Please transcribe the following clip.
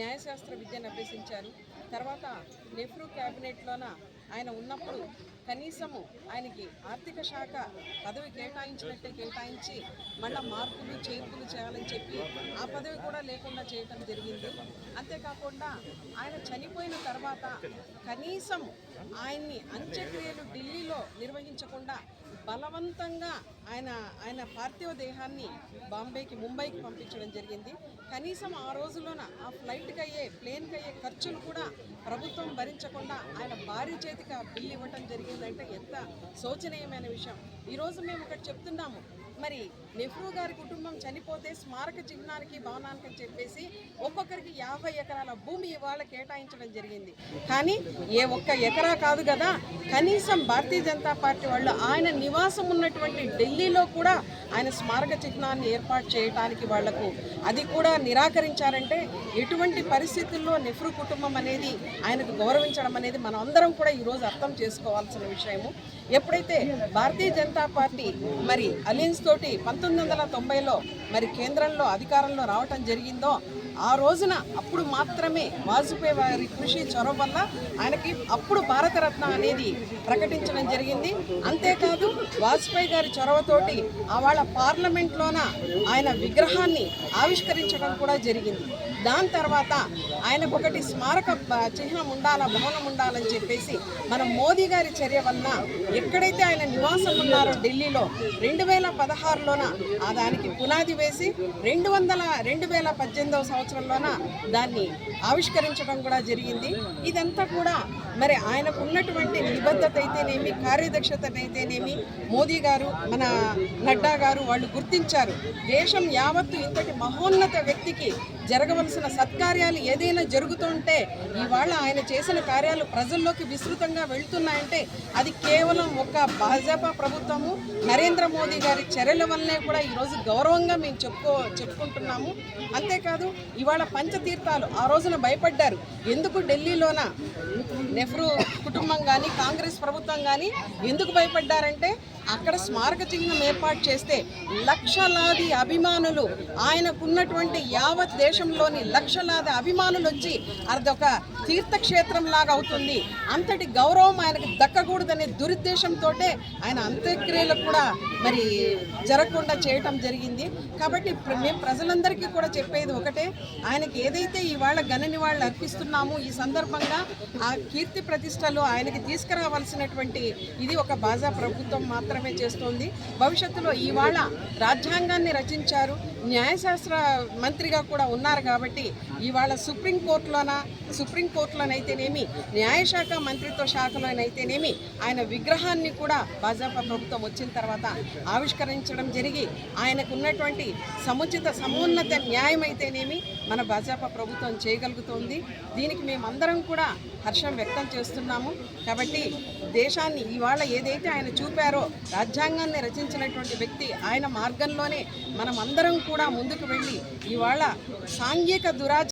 న్యాయశాస్త్ర విద్యను అభ్యసించారు. తర్వాత నెహ్రూ క్యాబినెట్లోన ఆయన ఉన్నప్పుడు కనీసము ఆయనకి ఆర్థిక శాఖ పదవి కేటాయించినట్టే కేటాయించి మళ్ళా మార్పులు చేర్పులు చేయాలని చెప్పి ఆ పదవి కూడా లేకుండా చేయటం జరిగింది. అంతేకాకుండా ఆయన చనిపోయిన తర్వాత కనీసం ఆయన్ని అంత్యక్రియలు ఢిల్లీలో నిర్వహించకుండా బలవంతంగా ఆయన ఆయన పార్థివ దేహాన్ని బాంబేకి ముంబైకి పంపించడం జరిగింది. కనీసం ఆ రోజులోన ఆ ఫ్లైట్కి అయ్యే ప్లేన్కి అయ్యే ఖర్చులు కూడా ప్రభుత్వం భరించకుండా ఆయన భారీ చేతికి ఆ బిల్లు ఇవ్వటం జరిగిందంటే ఎంత శోచనీయమైన విషయం. ఈరోజు మేము ఇక్కడ చెప్తున్నాము. మరి నెహ్రూ గారి కుటుంబం చనిపోతే స్మారక చిహ్నానికి భవనానికి అని చెప్పేసి ఒక్కొక్కరికి యాభై ఎకరాల భూమి ఇవాళ కేటాయించడం జరిగింది. కానీ ఏ ఒక్క ఎకరా కాదు కదా కనీసం భారతీయ జనతా పార్టీ వాళ్ళు ఆయన నివాసం ఉన్నటువంటి ఢిల్లీలో కూడా ఆయన స్మారక చిహ్నాన్ని ఏర్పాటు చేయడానికి వాళ్ళకు అది కూడా నిరాకరించారంటే ఎటువంటి పరిస్థితుల్లో నెహ్రూ కుటుంబం అనేది ఆయనకు గౌరవించడం అనేది మనం అందరం కూడా ఈరోజు అర్థం చేసుకోవాల్సిన విషయము. ఎప్పుడైతే భారతీయ జనతా పార్టీ మరి అలయన్స్ తోటి పంతొమ్మిది వందల తొంభైలో మరి కేంద్రంలో అధికారంలో రావటం జరిగిందో ఆ రోజున అప్పుడు మాత్రమే వాజ్పేయి వారి కృషి చొరవ వల్ల ఆయనకి అప్పుడు భారతరత్న అనేది ప్రకటించడం జరిగింది. అంతేకాదు వాజ్పేయి గారి చొరవతోటి ఆవాళ పార్లమెంట్లోన ఆయన విగ్రహాన్ని ఆవిష్కరించడం కూడా జరిగింది. దాని తర్వాత ఆయనకు ఒకటి స్మారక చిహ్నం ఉండాలా భవనం ఉండాలని చెప్పేసి మన మోదీ గారి చర్య వలన ఎక్కడైతే ఆయన నివాసం ఉన్నారో ఢిల్లీలో రెండు వేల పదహారులోన ఆ దానికి పునాది వేసి రెండు వందల రెండు వేల పద్దెనిమిదవ సంవత్సరంలోన దాన్ని ఆవిష్కరించడం కూడా జరిగింది. ఇదంతా కూడా మరి ఆయనకు ఉన్నటువంటి నిబద్ధత అయితేనేమి కార్యదక్షత అయితేనేమి మోదీ గారు మన నడ్డా గారు వాళ్ళు గుర్తించారు. దేశం యావత్తు ఇంతటి మహోన్నత వ్యక్తికి జరగవలసిన సత్కార్యాలు ఏదైనా జరుగుతుంటే ఇవాళ ఆయన చేసిన కార్యాలు ప్రజల్లోకి విస్తృతంగా వెళ్తున్నాయంటే అది కేవలం ఒక భాజపా ప్రభుత్వము నరేంద్ర మోదీ గారి చర్యల వల్లనే కూడా ఈరోజు గౌరవంగా మేము చెప్పుకో చెప్పుకుంటున్నాము. అంతేకాదు ఇవాళ పంచతీర్థాలు ఆ రోజున భయపడ్డారు. ఎందుకు ఢిల్లీలోన? నెహ్రూ కుటుంబం కానీ కాంగ్రెస్ ప్రభుత్వం కానీ ఎందుకు భయపడ్డారంటే అక్కడ స్మారక చిహ్నం ఏర్పాటు చేస్తే లక్షలాది అభిమానులు ఆయనకున్నటువంటి యావత్ దేశంలోని లక్షలాది అభిమానులు వచ్చి అదొక తీర్థక్షేత్రం లాగా అవుతుంది. అంతటి గౌరవం ఆయనకు దక్కకూడదనే దురుద్దేశంతో ఆయన అంత్యక్రియలకు కూడా మరి జరగకుండా చేయటం జరిగింది. కాబట్టి మేము ప్రజలందరికీ కూడా చెప్పేది ఒకటే ఆయనకి ఏదైతే ఇవాళ ఘన నివాళులు అర్పిస్తున్నామో ఈ సందర్భంగా ఆ కీర్తి ప్రతిష్టలు ఆయనకి తీసుకురావాల్సినటువంటి ఇది ఒక బాజా ప్రభుత్వం మాత్రమే చేస్తోంది. భవిష్యత్తులో ఇవాళ రాజ్యాంగాన్ని రచించారు. న్యాయశాస్త్ర మంత్రిగా కూడా ఉన్నారు కాబట్టి ఇవాళ సుప్రీంకోర్టులోన సుప్రీంకోర్టులోనైతేనేమి న్యాయశాఖ మంత్రిత్వ శాఖలోనైతేనేమి ఆయన విగ్రహాన్ని కూడా భాజపా ప్రభుత్వం వచ్చిన తర్వాత ఆవిష్కరించడం జరిగి ఆయనకు ఉన్నటువంటి సముచిత సమున్నత న్యాయం అయితేనేమి మన భాజపా ప్రభుత్వం చేయగలుగుతోంది. దీనికి మేమందరం కూడా హర్షం వ్యక్తం చేస్తున్నాము. కాబట్టి దేశాన్ని ఇవాళ ఏదైతే ఆయన చూపారో రాజ్యాంగాన్ని రచించినటువంటి వ్యక్తి ఆయన మార్గంలోనే మనం అందరం కూడా ముందుకు వెళ్ళి ఇవాళ సాంఘిక దురాచ